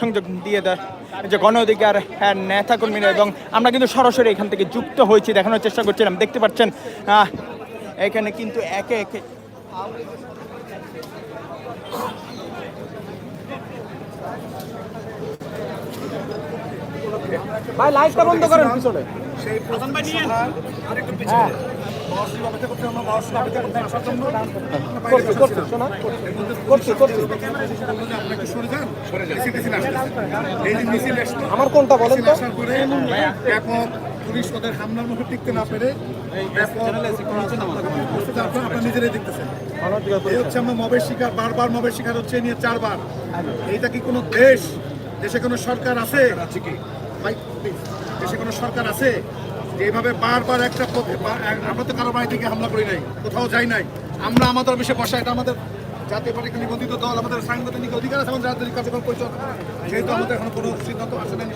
সংযোগ দিয়ে দেয় যে গণ অধিকার হ্যাঁ, নেতা কর্মীরা এবং আমরা কিন্তু সরাসরি এখান থেকে যুক্ত হয়েছি দেখানোর চেষ্টা করছিলাম। দেখতে পাচ্ছেন এখানে কিন্তু একে একে ভাই লাইটটা বন্ধ করেন পিছনে। সেই সভার আরেকটু পিছনে মহাশিব অপেক্ষা করতে আমরা মহাশিব অপেক্ষা করতে আসার জন্য আমরা বাইরে করছি করছি যাচ্ছিলাম। শোনা এর মধ্যে করছি করছি বলল যে আপনারা একটু সরে আমার কোনটা বলেন তো? পুলিশ ওদের হামলার মুখে টিকতে না পেরে আপনারা আপনারা নিজেরাই দেখতেছেন। এই হচ্ছে আমরা মবের শিকার বারবার মবের শিকার হচ্ছে নিয়ে চারবার। এইটা কি কোনো দেশ? দেশে কোনো সরকার আছে? দেশে কোনো সরকার আছে? যে এইভাবে বারবার একটা আমরা তো কারও বাড়ি থেকে হামলা করি নাই কোথাও যাই নাই। আমরা আমাদের অফিসে বসা এটা আমাদের জাতীয় পার্টি নিবন্ধিত দল আমাদের সাংবিধানিক অধিকার আছে আমাদের রাজনৈতিক কার্যক্রম পরিচালনা যেহেতু আমাদের এখন কোনো সিদ্ধান্ত আসে নাই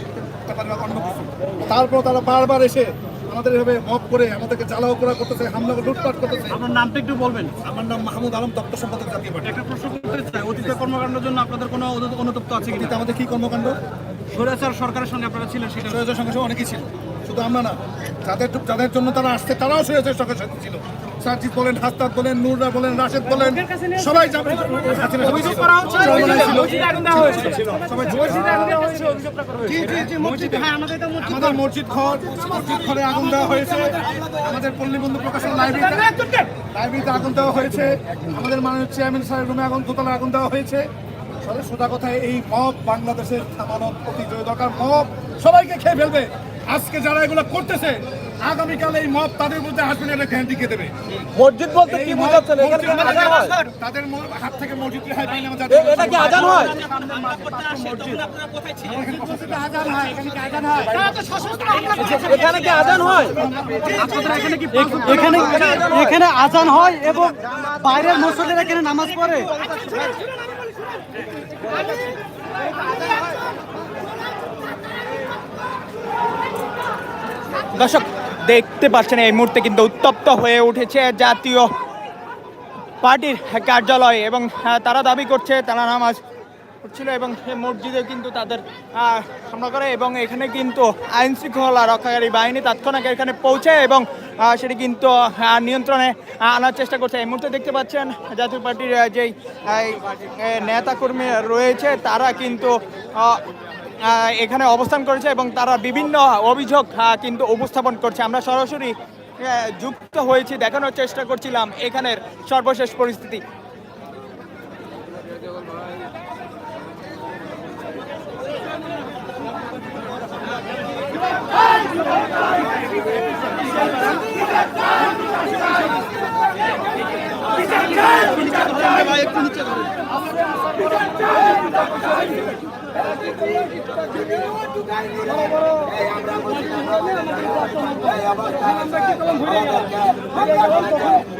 অন্য কিছু। তারপর তারা বারবার এসে আমাদের এভাবে মপ করে আমাদেরকে জ্বালাও করা করতেছে হামলা করে লুটপাট করতেছে। আপনার নামটা একটু বলবেন। আমার নাম মাহমুদ আলম দপ্তর সম্পাদক জাতীয় পার্টি। একটা প্রশ্ন করতে চাই অতীতের কর্মকাণ্ডের জন্য আপনাদের কোনো অনু- অনুতপ্ত আছে কিন্তু আমাদের কি কর্মকাণ্ড? স্বৈরাচার সরকারের সঙ্গে আপনারা ছিলেন সেটা সরকারের সঙ্গে সঙ্গে অনেকেই ছিল। শুধু আমরা না যাদের যাদের জন্য তারা আসছে তারাও সরকারের সঙ্গে সাথে ছিল। সার্জিৎ বলেন হাস্তাদ বলেন নুররা বলেন রাশেদ বলেন সবাই হ্যাঁ আমাদের মসজিদ ঘর। মসজিদ ঘরে আগুন দেওয়া হয়েছে। আমাদের পল্লীবন্ধু প্রকাশন লাইব্রেরিতে লাইব্রেরিতে আগুন দেওয়া হয়েছে। আমাদের মাননীয় চেয়ারম্যান স্যারের রুমে আগুন দোতলা আগুন দেওয়া হয়েছে। সোজা কথায় এই মব বাংলাদেশের থামানো অতি দরকার। মব সবাইকে খেয়ে ফেলবে। আজকে যারা এগুলো করতেছে আগামীকাল এই মব তাদের মধ্যে আসবে এটা গ্যারান্টি কে দেবে? মসজিদ বলতে কি বোঝাচ্ছেন? হয়? তাদের ম- হাত থেকে মসজিদ রেহাই পাইলে আমাদের এটা কি আজান হয়? এখানে কি আজান হয়? এখানে এখানে এখানে আজান হয় এবং বাইরের মসজিদের এখানে নামাজ পড়ে। দর্শক, দেখতে পাচ্ছেন, এই মুহূর্তে কিন্তু উত্তপ্ত হয়ে উঠেছে জাতীয় পার্টির কার্যালয় এবং তারা দাবি করছে, তারা নামাজ পড়ছিল এবং মসজিদে কিন্তু তাদের হামলা করে এবং এখানে কিন্তু আইন শৃঙ্খলা রক্ষাকারী বাহিনী তাৎক্ষণিক এখানে পৌঁছায় এবং সেটি কিন্তু নিয়ন্ত্রণে আনার চেষ্টা করছে। এই মুহূর্তে দেখতে পাচ্ছেন, জাতীয় পার্টির যেই নেতাকর্মী রয়েছে, তারা কিন্তু এখানে অবস্থান করেছে এবং তারা বিভিন্ন অভিযোগ কিন্তু উপস্থাপন করছে। আমরা সরাসরি যুক্ত হয়েছি, দেখানোর চেষ্টা করছিলাম এখানের সর্বশেষ পরিস্থিতি। মানে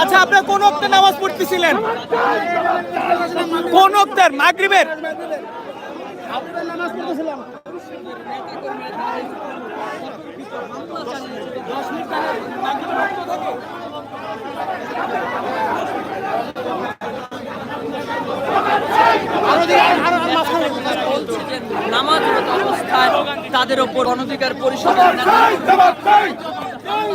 আচ্ছা আপনার কোন অক্তে নামাজ পড়তেছিলেন? কোন অক্তের মাগরিবের? নামাজরত অবস্থায় তাদের ওপর অনধিকার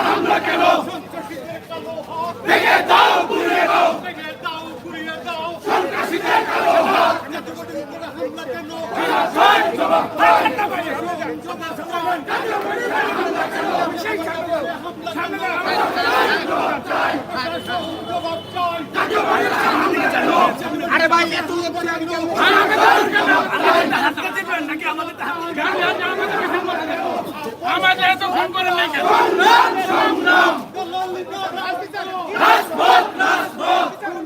হামলা কেন আমরা আমাদের এত ফোন করে নাই কেন?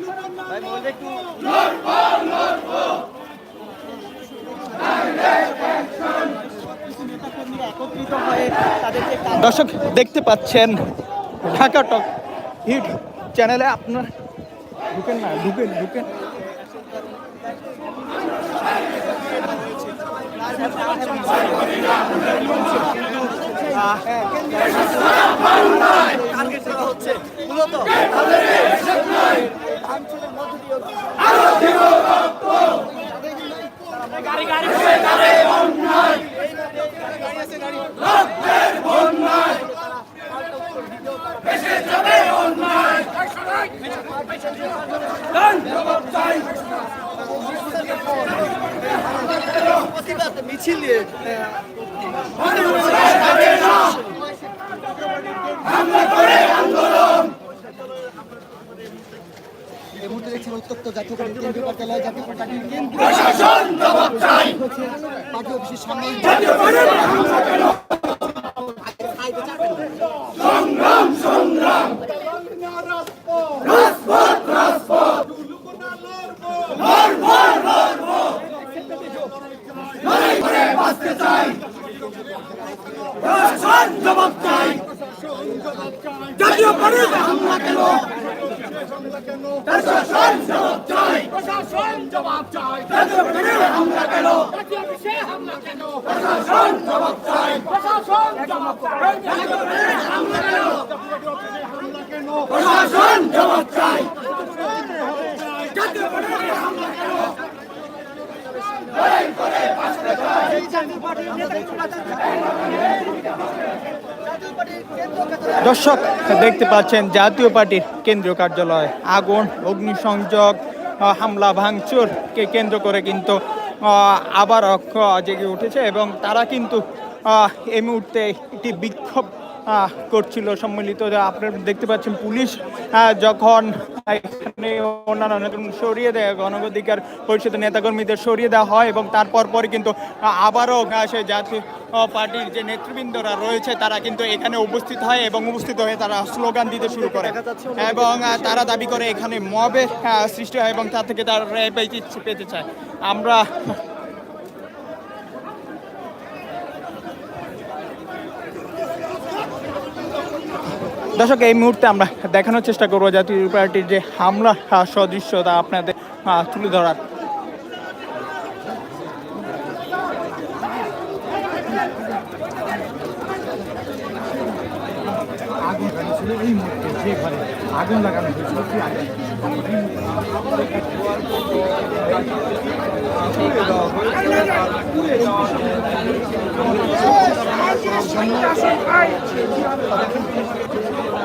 একত্রিত হয়ে তাদের যে কাজ দর্শক দেখতে পাচ্ছেন ঢাকা টক হিট চ্যানেলে আপনার ঢুকেন না ঢুকেন ঢুকেন। হচ্ছে মূলত উত্তপ্ত জাতীয় পার্টির কেন্দ্রীয় কার্যালয় জাতীয় পার্টির কেন্দ্রীয় পার্টি। অফিসের সামনে জাতীয় পার্টিতে হামলা কেন প্রশাসন জবাব চাই। প্রশাসন জবাব চাই। হামলা কেন? হামলা কেন? প্রশাসন জবাব চাই। প্রশাসন জবাব চাই। হামলা কেন? হামলা কেন? প্রশাসন জবাব চাই। হামলা কেন? দর্শক, দেখতে পাচ্ছেন জাতীয় পার্টির কেন্দ্রীয় কার্যালয়। আগুন, অগ্নিসংযোগ হামলা ভাঙচুরকে কেন্দ্র করে কিন্তু আবার জেগে উঠেছে এবং তারা কিন্তু এই মুহূর্তে একটি বিক্ষোভ করছিল সম্মিলিত। আপনারা দেখতে পাচ্ছেন পুলিশ যখন এখানে অন্যান্য নেতাকর্মী সরিয়ে দেয়, গণঅধিকার পরিষদের নেতাকর্মীদের সরিয়ে দেওয়া হয় এবং তারপর পরে কিন্তু আবারও সেই জাতীয় পার্টির যে নেতৃবৃন্দরা রয়েছে, তারা কিন্তু এখানে উপস্থিত হয় এবং উপস্থিত হয়ে তারা স্লোগান দিতে শুরু করে। এবং তারা দাবি করে এখানে মবের সৃষ্টি হয় এবং তার থেকে তারা পেতে চায়। আমরা দর্শক এই মুহূর্তে আমরা দেখানোর চেষ্টা করব জাতীয় পার্টির যে হামলা আহ, সদৃশ্যতা আপনাদের তুলে ধরার আগুন লাগানো হয়েছিল?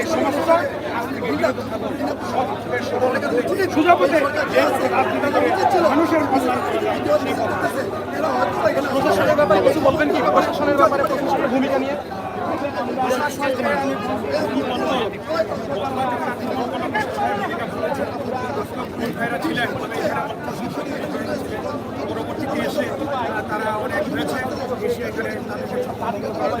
এই সমস্যা ব্যাপারে কিছু বলবেন কি প্রশাসনের ব্যাপারে ভূমিকা নিয়ে তারা অনেক এসে এখানে তাদের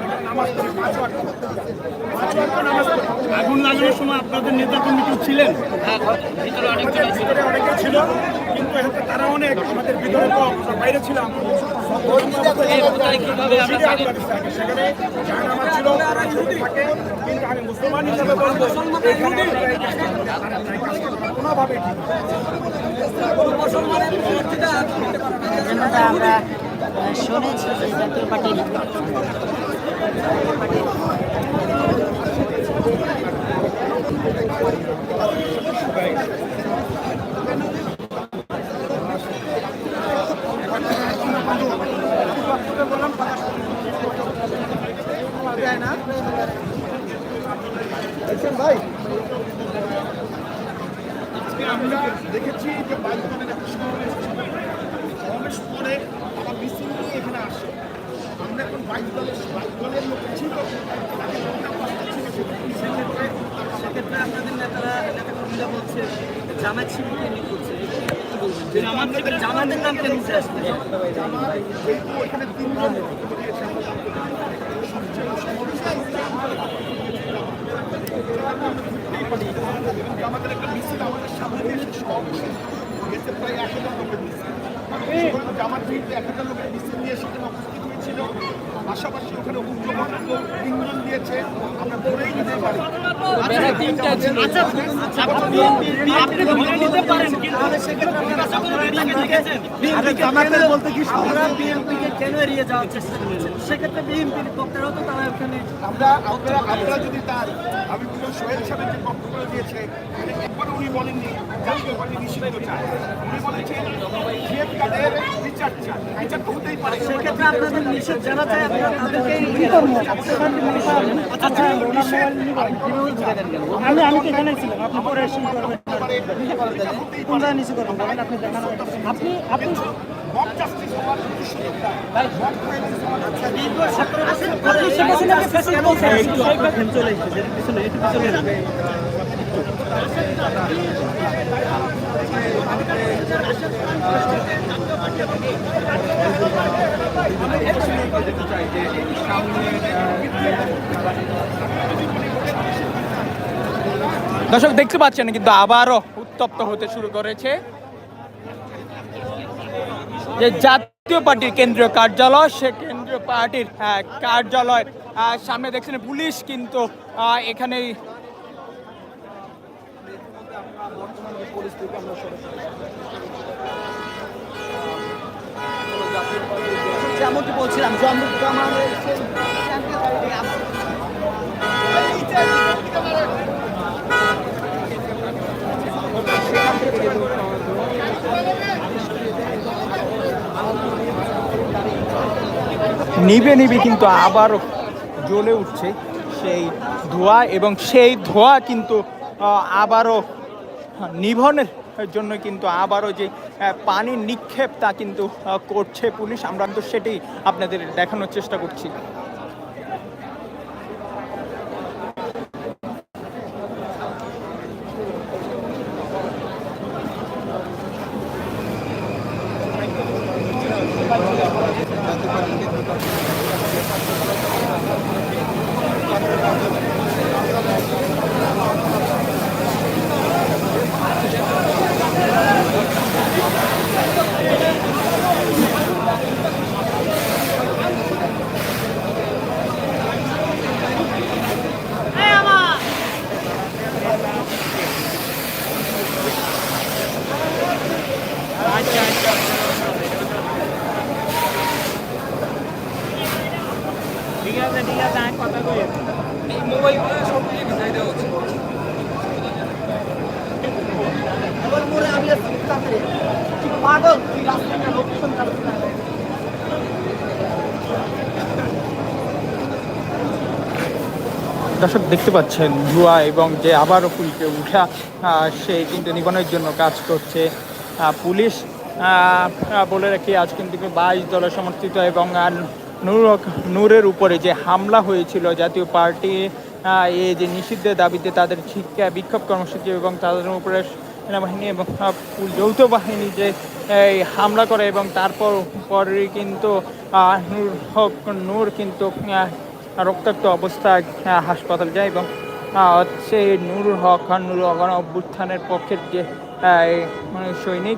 আগুন লাগানোর সময় আপনাদের নেতা কর্মী কেউ ছিলেন? ভিতরে অনেকে ছিল কিন্তু এখানে তারা অনেক। আমাদের ভিতরে তো বাইরে ছিলাম। মসজিদে আগুন লাগিয়েছে আগে। সেখানে জাহান ছিল তারা থাকে কিন্তু আমি মুসলমান হিসাবে বলব আমরা কোনোভাবে শুনেছি জাতীয় পার্টির আজকে আমরা দেখেছি যে বাইক দলের একটা সমাবেশ সমাবেশ করে তারা মিছিল নিয়ে এখানে আসে আমরা এখন বাইক দলের বাইক দলের লোক ছিল তাকে বললাম, বাচ্চা ছিল, সেটা মিছিল করে সেক্ষেত্রে আপনাদের নেতারা নেতা কর্মীরা বলছে জামাত শিবিরকে নিয়ে করছে। জামাতের নাম কেন উঠে সমস্যা আমাদের একটা মিছিল আমাদের সামনে এসে প্রায় এক হাজার লোকের মিছিল জামাত এক হাজার লোকের মিছিল নিয়ে সেখানে উপস্থিত হয়েছিল। পাশাপাশি ওখানে তিনজন দিয়েছে আমরা ধরেই নিতে পারি। বলতে কি আমরা বিএনপিকে কেন এড়িয়ে যাওয়ার চেষ্টা করছেন সেক্ষেত্রে বিএনপির বক্তারাও তো তারা ওখানে আমরা আপনারা আপনারা যদি তার আমি বলব সোহেল সাহেব যে বক্তব্য দিয়েছে একবার উনি বলেননি জাতীয় চায়। উনি বলেছেন সেক্ষেত্রে আপনাদের নিষেধ আপনারা তাদেরকে আচ্ছা আমি আমি তো এখানে ছিলাম আপনি পরে এসে কোনটা নিচে করবেন আপনি দেখান চলে এসেছে পিছনে একটু পিছনে দর্শক দেখতে পাচ্ছেন কিন্তু আবারও উত্তপ্ত হতে শুরু করেছে। যে জাতীয় পার্টির কেন্দ্রীয় কার্যালয় সে কেন্দ্রীয় পার্টির আহ, কার্যালয় সামনে দেখছেন পুলিশ কিন্তু এখানে যেমনটি বলছিলাম নিবে নিবে কিন্তু আবারও জ্বলে উঠছে সেই ধোঁয়া এবং সেই ধোঁয়া কিন্তু আবারও নিভনের জন্য কিন্তু আবারও যে পানি পানির নিক্ষেপ তা কিন্তু করছে পুলিশ। আমরা তো সেটি আপনাদের দেখানোর চেষ্টা করছি। পাগল, তুই লোকেশন দর্শক, দেখতে পাচ্ছেন ধোঁয়া এবং যে আবারও ফুলকে উঠা সে কিন্তু নিবানোর জন্য কাজ করছে। পুলিশ বলে রাখি, আজ কিন্তু বাইশ দলের সমর্থিত এবং নূর নূরের উপরে যে হামলা হয়েছিল, জাতীয় পার্টি এই যে নিষিদ্ধের দাবিতে তাদের শিক্ষা বিক্ষোভ কর্মসূচি এবং তাদের উপরে সেনাবাহিনী এবং যৌথ বাহিনী যে এই হামলা করে এবং তারপর পরই কিন্তু নূর হক নূর কিন্তু রক্তাক্ত অবস্থায় হাসপাতাল যায় এবং হচ্ছে নুরুল হক খান নুরুল হক খান অভ্যুত্থানের পক্ষের যে সৈনিক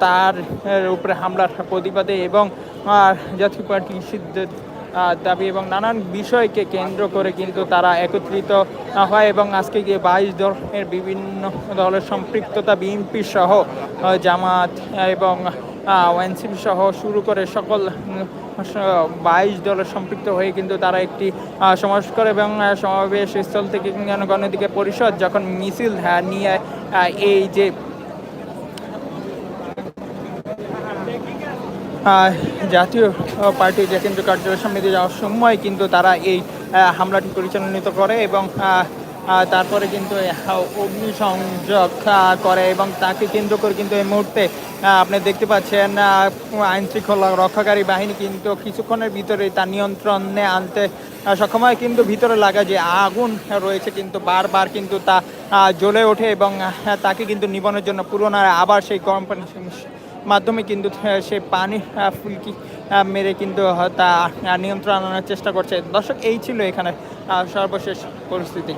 তার উপরে হামলার প্রতিবাদে এবং জাতীয় পার্টি নিষিদ্ধের আহ, দাবি এবং নানান বিষয়কে কেন্দ্র করে কিন্তু তারা একত্রিত হয় এবং আজকে গিয়ে বাইশ দলের বিভিন্ন দলের সম্পৃক্ততা বিএনপি সহ জামাত এবং ওএনসিপি সহ শুরু করে সকল বাইশ দলের সম্পৃক্ত হয়ে কিন্তু তারা একটি আহ, সমাবেশ করে এবং সমাবেশ স্থল থেকে গণদিকে পরিষদ যখন মিছিল নিয়ে এই যে জাতীয় পার্টির যে কেন্দ্রীয় কার্যালয়ের সামনে দিয়ে যাওয়ার সময় কিন্তু তারা এই হামলাটি পরিচালনিত করে এবং তারপরে কিন্তু অগ্নিসংযোগ করে এবং তাকে কেন্দ্র করে কিন্তু এই মুহূর্তে আপনি দেখতে পাচ্ছেন আইন শৃঙ্খলা রক্ষাকারী বাহিনী কিন্তু কিছুক্ষণের ভিতরে তার নিয়ন্ত্রণে আনতে সক্ষম হয়। কিন্তু ভিতরে লাগা যে আগুন রয়েছে কিন্তু বারবার কিন্তু তা জ্বলে ওঠে এবং তাকে কিন্তু নিবনের জন্য পুরোনায় আবার সেই কোম্পানি মাধ্যমে কিন্তু সে পানি ফুলকি মেরে কিন্তু তা নিয়ন্ত্রণ আনার চেষ্টা করছে। দর্শক, এই ছিল এখানে সর্বশেষ পরিস্থিতি।